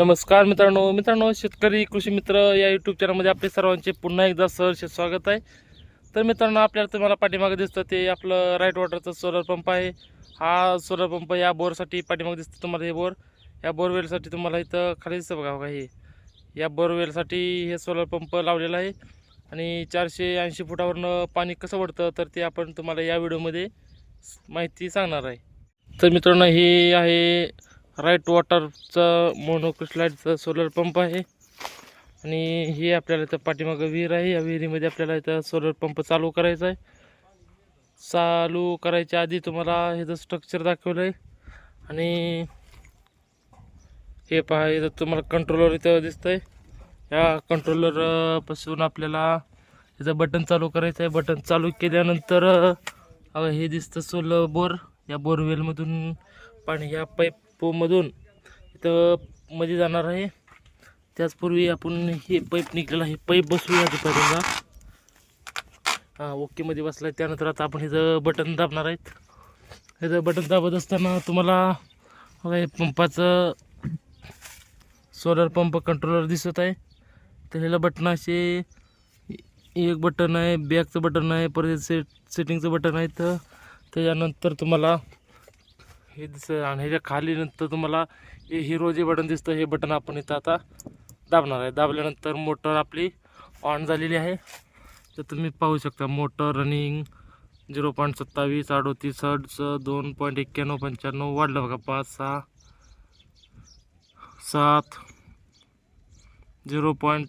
नमस्कार मित्रांनो. मित्रांनो शेतकरी कृषी मित्र या यूट्यूब चॅनलमध्ये आपले सर्वांचे पुन्हा एकदा सहर्ष स्वागत आहे. तर मित्रांनो आपल्याला तुम्हाला पाठीमागे दिसतं ते आपलं राईट वॉटरचं सोलर पंप आहे. हा सोलर पंप या बोरसाठी पाठीमागे दिसतं तुम्हाला हे बोर या बोरवेलसाठी तुम्हाला इथं खाली दिसतं बघा बघा हे. या बोरवेलसाठी हे सोलर पंप लावलेला आहे. आणि चारशे ऐंशी फुटावरनं पाणी कसं वडतं तर ते आपण तुम्हाला या व्हिडिओमध्ये माहिती सांगणार आहे. तर मित्रांनो हे आहे राईट वॉटरचं मोनोक्रिस्लाईडचं सोलर पंप आहे. आणि हे आपल्याला इथं पाठीमागं विहीर आहे. या विहिरीमध्ये आपल्याला इथं सोलर पंप चालू करायचा आहे. चालू करायच्या आधी तुम्हाला ह्याचं स्ट्रक्चर दाखवलं आहे आणि हे पहा इथं तुम्हाला कंट्रोलर इथं दिसतंय. या कंट्रोलरपासून आपल्याला याचं बटन चालू करायचं आहे. बटन चालू केल्यानंतर हे दिसतं सोलर बोर या बोरवेलमधून पाणी या पाईप पोमधून इथं मध्ये जाणार आहे. त्याचपूर्वी आपण हे पाईप निघलेलं आहे. पाईप आधी पहिल्यांदा हां ओकेमध्ये बसला आहे त्यानंतर आता आपण ह्याचं बटन दाबणार आहेत. ह्याचं बटन दाबत असताना तुम्हाला बघा हे पंपाचं सोलर पंप कंट्रोलर दिसत आहे. तर ह्याला बटन असे एक बटन आहे बॅकचं बटन आहे परत सेट सेटिंगचं बटन आहे. तर त्याच्यानंतर तुम्हाला हे दिसतं आणि ह्याच्या खाली नंतर तुम्हाला हे हिरो जे बटन दिसतं हे बटन आपण इथं आता दाबणार आहे. दाबल्यानंतर मोटर आपली ऑन झालेली आहे. तर तुम्ही पाहू शकता मोटर रनिंग झिरो पॉईंट सत्तावीस अडोतीस अडच दोन पॉईंट एक्क्याण्णव पंच्याण्णव वाढलं बघा. पाच सहा सात झिरो पॉईंट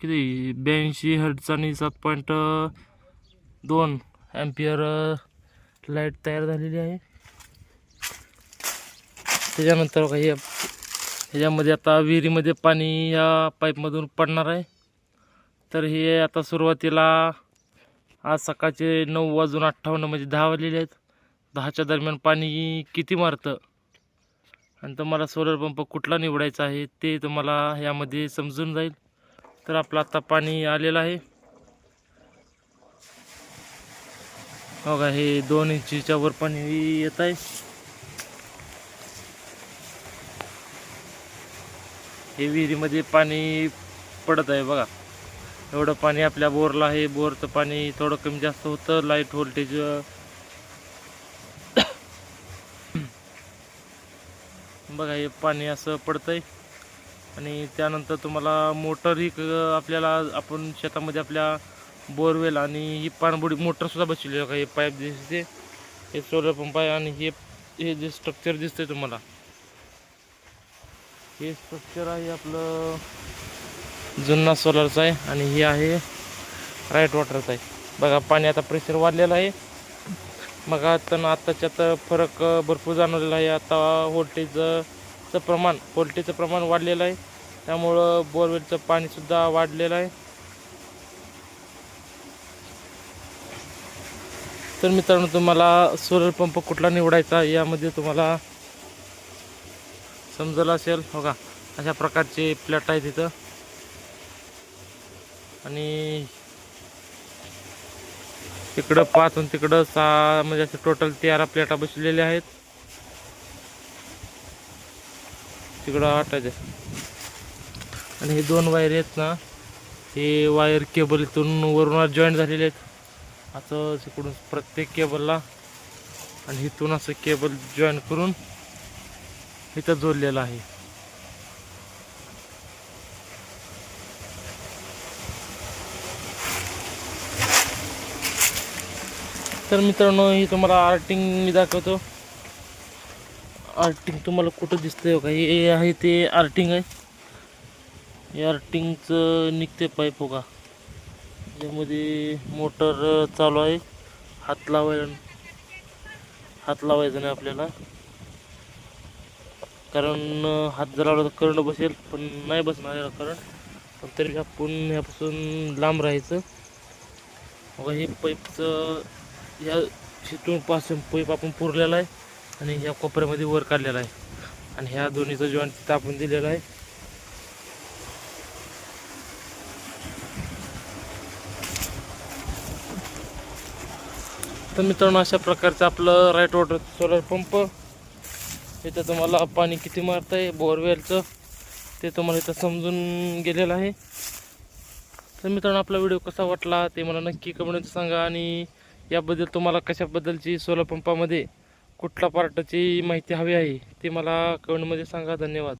किती? ब्याऐंशी हर्ट्स आणि सात पॉईंट दोन ॲम्पियर लाइट तयार झालेली आहे. त्याच्यानंतर बघा हे ह्याच्यामध्ये आता विहिरीमध्ये पाणी या पाईपमधून पडणार आहे. तर हे आता सुरुवातीला आज सकाळचे नऊ वाजून अठ्ठावन्न म्हणजे दहा वाजलेले आहेत. दहाच्या दरम्यान पाणी किती मारतं? आणि तुम्हाला सोलर पंप कुठला निवडायचा आहे ते तुम्हाला यामध्ये समजून जाईल. तर आपलं आता पाणी आलेलं आहे. बघा हे दोन इंचीच्या वर पाणी येत आहे. हे विहिरीमध्ये पाणी पडत आहे बघा. एवढं पाणी आपल्या बोरला आहे. बोरचं पाणी थोडं कमी जास्त होतं. लाइट व्होल्टेज बघा हे पाणी असं पडतंय. आणि त्यानंतर तुम्हाला मोटरही क- आपल्याला आपण शेतामध्ये आपल्या बोरवेल आणि ही पाणबुडी मोटरसुद्धा बसवली बघा हे पाईप दिसते. हे सोलर पंप आहे आणि हे हे जे स्ट्रक्चर दिसतंय तुम्हाला. हे स्ट्रक्चर आहे आपलं जुन्ना सोलरचं आहे आणि हे आहे राईट वॉटरचं आहे. बघा पाणी आता प्रेशर वाढलेलं आहे. मग आता आत्ताच्यात फरक भरपूर जाणवलेला आहे. आता व्होल्टेजचं प्रमाण व्होल्टेजचं प्रमाण वाढलेलं आहे. त्यामुळं बोरवेलचं पाणीसुद्धा वाढलेलं आहे. तर मित्रांनो तुम्हाला सोलर पंप कुठला निवडायचा यामध्ये तुम्हाला समजलं असेल हो का? अशा प्रकारचे प्लॅट आहेत इथं. आणि तिकडं पाच आणि तिकडं सहा म्हणजे असे टोटल तेरा प्लेटा बसलेल्या आहेत. तिकडं आठ आणि हे दोन वायर आहेत ना हे वायर केबल इथून वरून जॉईंट झालेले आहेत. असं तिकडून प्रत्येक केबलला आणि इथून असं केबल जॉईन करून इथं जोडलेलं आहे. तर मित्रांनो ही तुम्हाला आर्टिंग मी दाखवतो. आर्टिंग तुम्हाला कुठं दिसतंय का हे आहे ते आर्टिंग आहे. हे आर्टिंगचं निघते पाईप हो का त्यामध्ये मोटर चालू आहे. हात लावायला हात लावायचं नाही आपल्याला. कारण हात जर आला तर करंट बसेल पण नाही बसणार याला करंट पण तरी आपण ह्यापासून लांब राहायचं. बघा हे पाईपचं या शेतून पासून पाईप आपण पुरलेला आहे आणि ह्या कोपऱ्यामध्ये वर काढलेला आहे. आणि ह्या दोन्हीचं जॉईंट तिथं आपण दिलेलं आहे. तर मित्रांनो अशा प्रकारचं आपलं राईट वॉटर सोलर पंप इथं तुम्हाला पाणी किती मारतं आहे बोरवेलचं ते तुम्हाला इथं समजून गेलेलं आहे. तर मित्रांनो आपला व्हिडिओ कसा वाटला ते मला नक्की कमेंटमध्ये सांगा आणि याबद्दल तुम्हाला कशाबद्दलची सोलर पंपामध्ये कुठल्या पार्टाची माहिती हवी आहे ते मला कमेंटमध्ये सांगा. धन्यवाद.